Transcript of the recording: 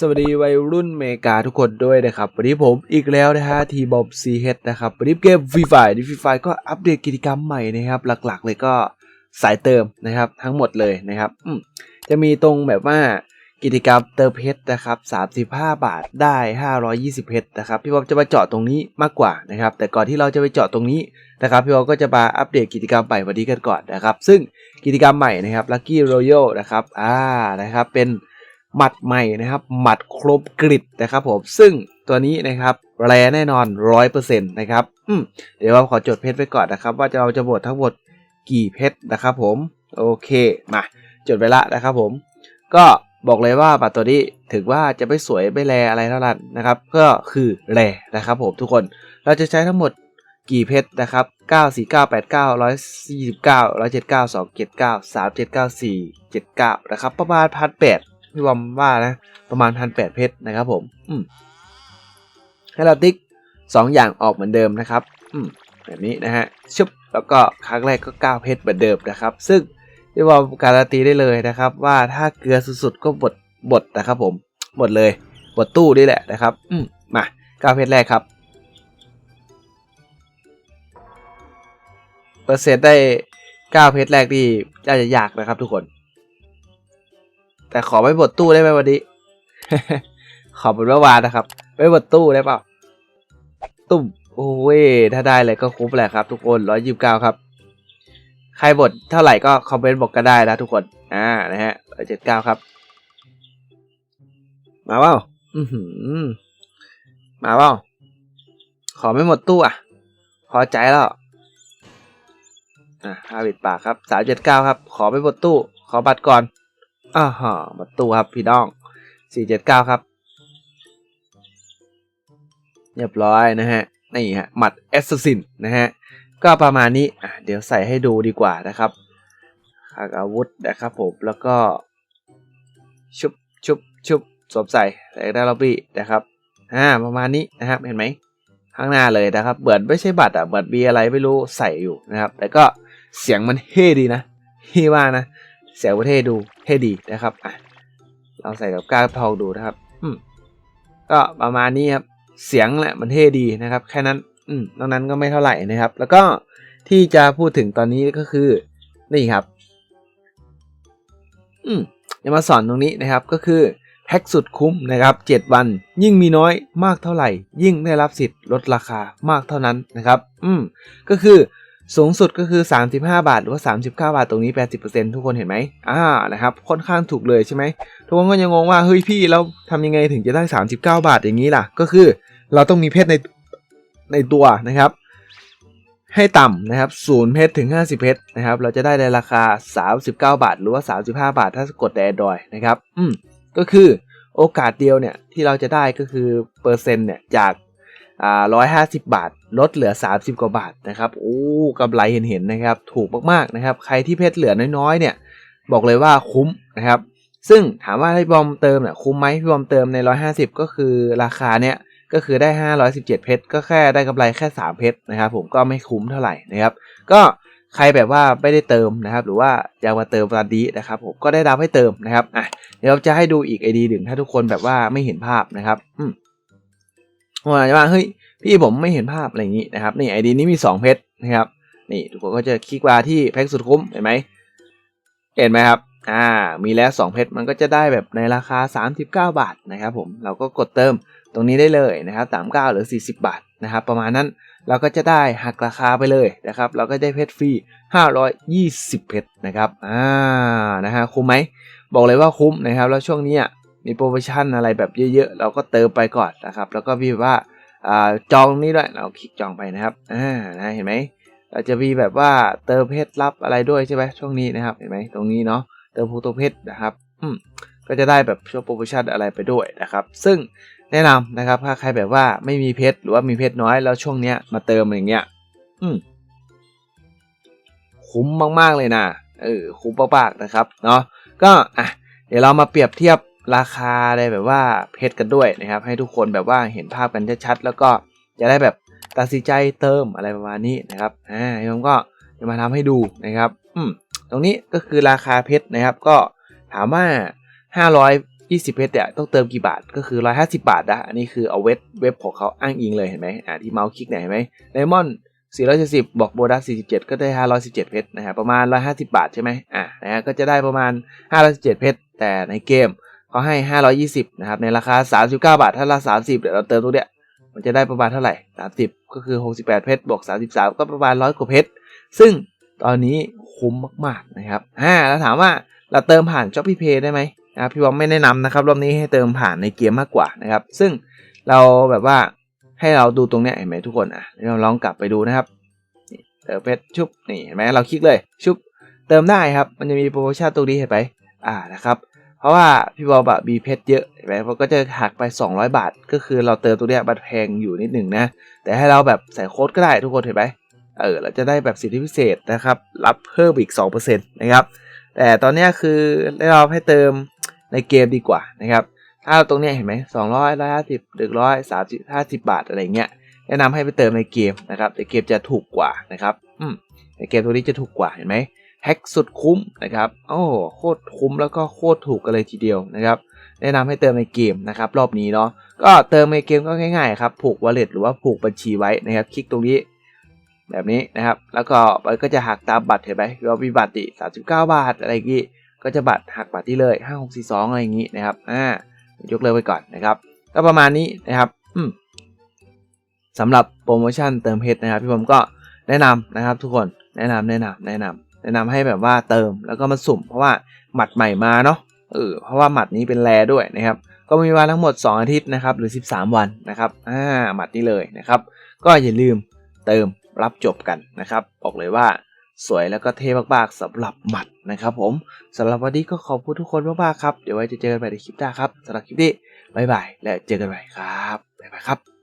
สวัสดีวัยรุ่นเมกาทุกคนด้วยนะครับ วันนี้ผมอีกแล้วนะฮะทีบอมซีเฮดนะครับ วันนี้เกมฟรีไฟดิฟรีไฟก็อัปเดตกิจกรรมใหม่นะครับ หลักๆ เลยก็สายเติมนะครับทั้งหมดเลยนะครับจะมีตรงแบบว่ากิจกรรมเติมเพชรนะครับ35 บาทได้ 520เพชรนะครับพี่บอมจะมาเจาะตรงนี้มากกว่านะครับ แต่ก่อนที่เราจะไปเจาะตรงนี้นะครับพี่บอมก็จะมาอัปเดตกิจกรรมใหม่วันนี้กันก่อนนะครับ ซึ่งกิจกรรมใหม่นะครับ Lucky Royal นะครับอ่านะครับเป็น หมัดใหม่นะครับ หมัดครบกริดนะครับผม ซึ่งตัวนี้นะครับแรแน่นอน100%นะครับอืมเดี๋ยวเราขอจดเพชรไว้ก่อนนะครับ ว่าเราจะบดทั้งหมดกี่เพชรนะครับผม โอเค มาจดไปละนะครับผม ก็บอกเลยว่าบัตรตัวนี้ถึงว่าจะไม่สวยไม่แรอะไรเท่านั้นนะครับ ก็คือแรนะครับผมทุกคน เราจะใช้ทั้งหมดกี่เพชรนะครับ 9 4 9 8 9 149 179 279 3794 79 นะครับ ประมาณพันแปด พี่บอมว่านะ ประมาณพันแปดเพชรนะครับผมอืมให้เราติ๊กสองอย่างออกเหมือนเดิมนะครับอืมแบบนี้นะฮะชุบแล้วก็ครั้งแรกก็9เพชรเหมือนเดิมนะครับ ซึ่งพี่บอมการันตีได้เลยนะครับ ว่าถ้าเกลือสุดๆก็บดบดนะครับผมบดเลยบดตู้นี่แหละนะครับ อืมมา9เพชรแรกครับเปอร์เซ็นต์ได้ 9 เพชรแรกที่น่าจะยากนะครับทุกคน แต่ขอไม่บดตู้ได้ไหมวันนี้ ขอเป็นเมื่อวานนะครับ ไม่บดตู้ได้เปล่าตุ้มโอ้ยถ้าได้เลยก็คุ้มแหละครับ ทุกคนร้อยยิบเก้าครับ ใครบดเท่าไหร่ก็คอมเมนต์บอกกันได้นะทุกคน อ่านะฮะร้อยเจ็ดเก้าครับ มาเปล่าอือหือมาเปล่าขอไม่หมดตู้อะ พอใจแล้วอะห้าบิดปากครับสามเจ็ดเก้าครับ ขอไม่หมดตู้ ขอบัตรก่อน อ่าฮะหมดตู้ครับพี่น้องสี่เจ็ดเก้าครับ เรียบร้อยนะฮะ นี่ฮะ หมัดแอสซัสซินนะฮะ ก็ประมาณนี้อะเดี๋ยวใส่ให้ดูดีกว่านะครับขากอาวุธนะครับผม แล้วก็ ชุบชุบชุบสวมใส่ใส่ได้ล็อบบี้นะครับ อ่า ประมาณนี้นะครับ เห็นไหม ข้างหน้าเลยนะครับ เบิดไม่ใช่บัตรอะ เบิดมีอะไรไม่รู้ใส่อยู่นะครับ แต่ก็เสียงมันเท่ดีนะพี่ว่านะ เสียงประเทศดูเท่ดีนะครับอะเราใส่กับก้าทองดูนะครับ อืมก็ประมาณนี้ครับเสียงแหละมันเท่ดีนะครับ แค่นั้น อืมนอกนั้นก็ไม่เท่าไหร่นะครับ แล้วก็ที่จะพูดถึงตอนนี้ก็คือนี่ครับ อืมจะมาสอนตรงนี้นะครับก็คือแพ็กสุดคุ้มนะครับ 7 วัน ยิ่งมีน้อยมากเท่าไหร่ ยิ่งได้รับสิทธิ์ลดราคามากเท่านั้นนะครับ อืมก็คือ สูงสุดก็คือ 35 บาท หรือว่า 39 บาทตรงนี้ 80%ทุกคนเห็นไหมอ่านะครับค่อนข้างถูกเลยใช่ไหมทุกคนก็ยังงงว่าเฮ้ยพี่เราทำยังไงถึงจะได้ 39 บาทอย่างนี้ล่ะ ก็คือเราต้องมีเพชรในในตัวนะครับ ให้ต่ำนะครับศูนย์เพชรถึง 50 เพชรนะครับ เราจะได้ในราคา 39 บาท หรือว่า 35 บาท ถ้ากดแดดอยนะครับ อืมก็คือโอกาสเดียวเนี่ยที่เราจะได้ก็คือเปอร์เซ็นต์เนี่ยจาก ร้อยห้าสิบบาท ลดเหลือ 30 กว่าบาทนะครับโอ้กำไรเห็นๆนะครับ ถูกมากๆนะครับ ใครที่เพชรเหลือน้อยๆเนี่ย บอกเลยว่าคุ้มนะครับ ซึ่งถามว่าให้บอมเติมเนี่ยคุ้มไหมพี่บอมเติมใน 150 ก็คือราคาเนี่ยก็คือได้ 517 เพชรก็แค่ได้กำไรแค่ 3 เพชรนะครับ ผมก็ไม่คุ้มเท่าไหร่นะครับ ก็ใครแบบว่าไม่ได้เติมนะครับ หรือว่าอยากมาเติมตอนนี้นะครับผมก็ได้รับให้เติมนะครับอะเดี๋ยวจะให้ดูอีกไอดีหนึ่งถ้าทุกคนแบบว่าไม่เห็นภาพนะครับอืม ว่าจะว่าเฮ้ยพี่ผมไม่เห็นภาพอะไรอย่างนี้นะครับนี่ไอดีนี้มี2เพชรนะครับนี่ทุกคนก็จะคลิกมาที่แพ็กสุดคุ้มเห็นไหมเห็นไหมครับอ่ามีแล้ว 2 เพชรมันก็จะได้แบบในราคา 39 บาทนะครับผมเราก็กดเติมตรงนี้ได้เลยนะครับ39 หรือ 40 บาทนะครับประมาณนั้นเราก็จะได้หักราคาไปเลยนะครับ เราก็ได้เพชรฟรี 520 เพชรนะครับอ่านะฮะคุ้มไหมบอกเลยว่าคุ้มนะครับ แล้วช่วงนี้ มีโปรโมชั่นอะไรแบบเยอะๆ เราก็เติมไปก่อนนะครับ แล้วก็มีว่าอ่าจองนี้ด้วยเราคลิกจองไปนะครับอ่านะเห็นไหมเราจะมีแบบว่าเติมเพชรรับอะไรด้วยใช่ไหมช่วงนี้นะครับเห็นไหมตรงนี้เนาะเติมพูตัวเพชรนะครับอืมก็จะได้แบบช่วงโปรโมชั่นอะไรไปด้วยนะครับ ซึ่งแนะนำนะครับถ้าใครแบบว่าไม่มีเพชรหรือว่ามีเพชรน้อยแล้วช่วงเนี้ยมาเติมอย่างเงี้ย อืมคุ้มมากๆเลยนะเออคุ้มมากๆนะครับ เนาะก็อะเดี๋ยวเรามาเปรียบเทียบ ราคาได้แบบว่าเพชรกันด้วยนะครับ ให้ทุกคนแบบว่าเห็นภาพกันชัดๆแล้วก็จะได้แบบตัดสินใจเติมอะไรประมาณนี้นะครับอ่าผมก็จะมาทำให้ดูนะครับ อืมตรงนี้ก็คือราคาเพชรนะครับ ก็ถามว่า 520 เพชรเนี่ยต้องเติมกี่บาทก็คือ 150 บาทนะอันนี้คือเอาเว็บเว็บของเขาอ้างอิงเลยเห็นไหมอ่าที่เมาส์คลิกเนี่ยเห็นไหมไดมอนด์470บอกโบนัส47 ก็ได้ 517 เพชรนะฮะประมาณ 150 บาทใช่ไหมอ่านะฮะก็จะได้ประมาณ 517 เพชรแต่ในเกม เขาให้ 520นะครับในราคา 39 บาท ถ้าเรา30 เดี๋ยวเราเติมตรงเนี้ยมันจะได้ประมาณเท่าไหร่ 30 ก็คือ 68 เพชรบวก 33 ก็ประมาณ 100 กว่าเพชร ซึ่งตอนนี้คุ้มมากๆนะครับ อ่า แล้วถามว่าเราเติมผ่าน Shopee Pay ได้ไหมนะครับพี่บอมไม่แนะนำนะครับ รอบนี้ให้เติมผ่านในเกมมากกว่านะครับ ซึ่งเราแบบว่าให้เราดูตรงเนี้ยเห็นไหมทุกคน อะเราลองกลับไปดูนะครับเติมเพชรชุบ นี่เห็นไหมเราคลิกเลย ชุบ เติมได้ครับ มันจะมีโปรโมชั่นตรงนี้เห็นไหมอ่า นะครับ ราะว่าพี่บอลแบบมีเพชรเยอะเห็นไหมเพราะก็จะหักไป 200 บาท ก็คือเราเติมตัวเนี้ยบัตรแพงอยู่นิดหนึ่งนะ แต่ให้เราแบบใส่โค้ดก็ได้ทุกคนเห็นไหมเออเราจะได้แบบสิทธิพิเศษนะครับ รับเพิ่มอีก 2%นะครับ แต่ตอนนี้คือเราให้เติมในเกมดีกว่านะครับ ถ้าตรงเนี้ยเห็นไหมสองร้อยร้อยห้าสิบหนึ่งร้อยสามสิบห้าสิบบาทอะไรเงี้ย แนะนำให้ไปเติมในเกมนะครับในเกมจะถูกกว่านะครับ อืมในเกมตัวนี้จะถูกกว่าเห็นไหม แฮ็กสุดคุ้มนะครับโอ้โคตรคุ้มแล้วก็โคตรถูกกันเลยทีเดียวนะครับแนะนำให้เติมในเกมนะครับรอบนี้เนาะก็เติมในเกมก็ง่ายๆครับผูก wallet หรือว่าผูกบัญชีไว้นะครับคลิกตรงนี้แบบนี้นะครับ แล้วก็มันก็จะหักตามบัตรเห็นไหมเรามีบัตรดิ39 บาทอะไรอย่างงี้ ก็จะบัตรหักบัตรที่เลย 5642 อะไรอย่างงี้นะครับอ่ายกเลิกไปก่อนนะครับก็ประมาณนี้นะครับอืมสำหรับโปรโมชั่นเติมเพชรนะครับ พี่ผมก็แนะนำนะครับทุกคนแนะนำแนะนำแนะนำ แนะนำให้แบบว่าเติมแล้วก็มาสุ่ม เพราะว่าหมัดใหม่มาเนาะเออเพราะว่าหมัดนี้เป็นแรด้วยนะครับ ก็มีวลาทั้งหมด 2 อาทิตย์นะครับหรือ 13 วันนะครับอ่าหมัดนี้เลยนะครับ ก็อย่าลืมเติมรับจบกันนะครับ บอกเลยว่าสวยแล้วก็เท่มากๆสำหรับหมัดนะครับผมสำหรับวันนี้ก็ขอบคุณทุกคนมากๆครับ เดี๋ยวไว้จะเจอกันใหม่ในคลิปหน้าครับสำหรับคลิปนี้บ๊ายบายและเจอกันใหม่ครับบ๊ายบายครับ